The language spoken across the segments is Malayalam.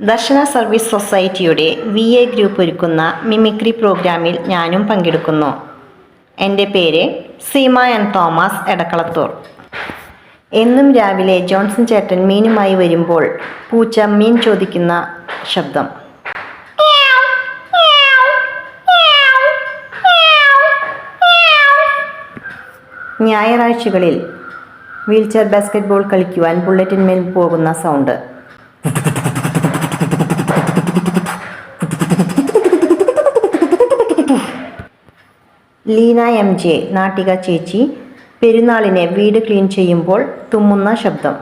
ദർശന സർവീസ് സൊസൈറ്റിയുടെ വി എ ഗ്രൂപ്പ് ഒരുക്കുന്ന മിമിക്രി പ്രോഗ്രാമിൽ ഞാനും പങ്കെടുക്കുന്നു. എന്റെ പേര് സീമ എൻ തോമസ് എടക്കളത്തൂർ. എന്നും രാവിലെ ജോൺസൺ ചേട്ടൻ മീനുമായി വരുമ്പോൾ പൂച്ച മീൻ ചോദിക്കുന്ന ശബ്ദം. ഞായറാഴ്ചകളിൽ വീൽചെയർ ബാസ്കറ്റ്ബോൾ കളിക്കുവാൻ ബുള്ളറ്റിന്മേൽ പോകുന്ന sound. Leena M J Nattika ചേച്ചി പെരുന്നാളിനെ വീട് ക്ലീൻ ചെയ്യുമ്പോൾ തുമ്മുന്ന ശബ്ദം!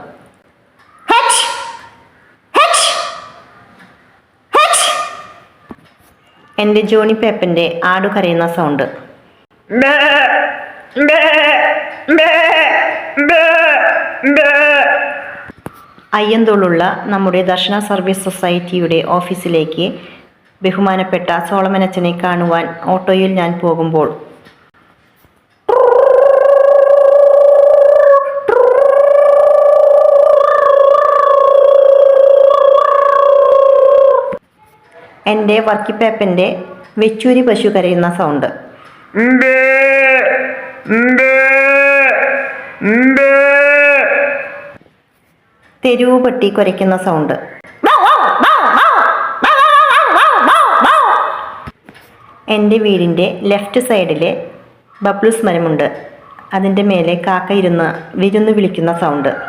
എന്റെ ജോണി പേപ്പന്റെ ആടു കരയുന്ന സൗണ്ട്. അയ്യന്തോളുള്ള നമ്മുടെ ദർശന സർവീസ് സൊസൈറ്റിയുടെ ഓഫീസിലേക്ക് ബഹുമാനപ്പെട്ട സോളമനച്ചനെ കാണുവാൻ ഓട്ടോയിൽ ഞാൻ പോകുമ്പോൾ എന്റെ വർക്കിപ്പേപ്പന്റെ വെച്ചൂരി പശു കരയുന്ന സൗണ്ട്. തെരുവ് പട്ടി കുരയ്ക്കുന്ന സൗണ്ട്. എന്റെ വീടിന്റെ ലെഫ്റ്റ് സൈഡിലെ ബബ്ലൂസ് മരമുണ്ട് അതിന്റെ മേലെ കാക്ക ഇരുന്ന് വിരുന്ന് വിളിക്കുന്ന സൗണ്ട്.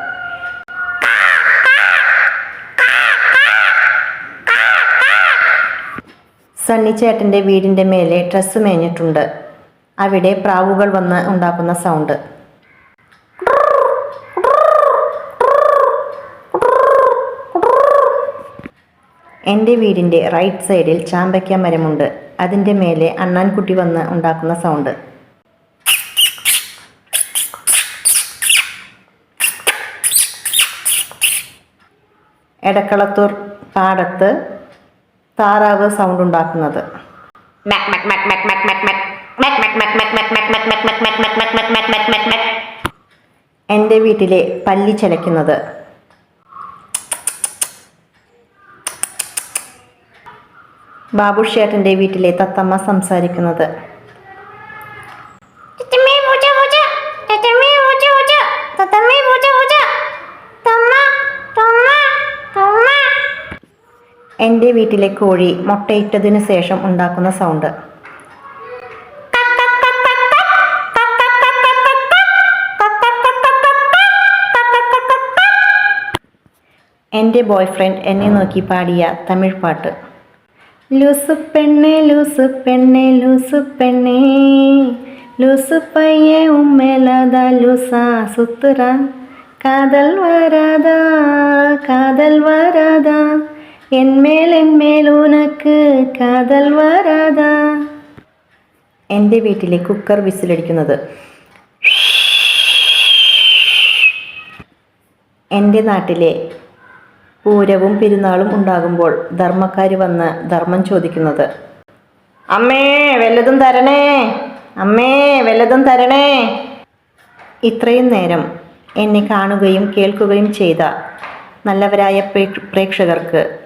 സണ്ണി ചേട്ടന്റെ വീടിന്റെ മേലെ ഡ്രസ്സ് മേഞ്ഞിട്ടുണ്ട്. അവിടെ പ്രാവുകൾ വന്ന് ഉണ്ടാക്കുന്ന സൗണ്ട് എന്റെ വീടിന്റെ റൈറ്റ് സൈഡിൽ ചാമ്പയ്ക്ക മരമുണ്ട്. അതിന്റെ മേലെ അണ്ണാൻകുട്ടി വന്ന് ഉണ്ടാക്കുന്ന സൗണ്ട് എടക്കളത്തൂർ പാടത്ത് താറാവ് സൗണ്ട് ഉണ്ടാക്കുന്നത്. എന്റെ വീട്ടിലെ പല്ലി ചലയ്ക്കുന്നത്. ബാബുഷേട്ടന്റെ വീട്ടിലെ തത്തമ്മ സംസാരിക്കുന്നത്. എന്റെ വീട്ടിലെ കോഴി മുട്ടയിട്ടതിനു ശേഷം ഉണ്ടാക്കുന്ന സൗണ്ട്. എന്റെ ബോയ്ഫ്രണ്ട് എന്നെ നോക്കി പാടിയ തമിഴ് പാട്ട്. ലൂസു പെണ്ണെ ലൂസു പെണ്ണെ ലൂസു പെണ്ണെ. ലൂസു പയ്യെ ഉമ്മേലാത ലൂസാ സുത്തുറ. കാതൽ വരാതാ കാതൽ വരാതാ. എന്മേൽ എന്മേൽ ഉനക്ക് കാതൽ വരാതാ എന്റെ വീട്ടിലെ കുക്കർ വിസിലടിക്കുന്നത്. എന്റെ നാട്ടിലെ പൂരവും പെരുന്നാളും ഉണ്ടാകുമ്പോൾ ധർമ്മക്കാർ വന്ന് ധർമ്മം ചോദിക്കുന്നത്. അമ്മേ വല്ലതും തരണേ. അമ്മേ വല്ലതും തരണേ. ഇത്രയും നേരം എന്നെ കാണുകയും കേൾക്കുകയും ചെയ്ത നല്ലവരായ പ്രേക്ഷകർക്ക്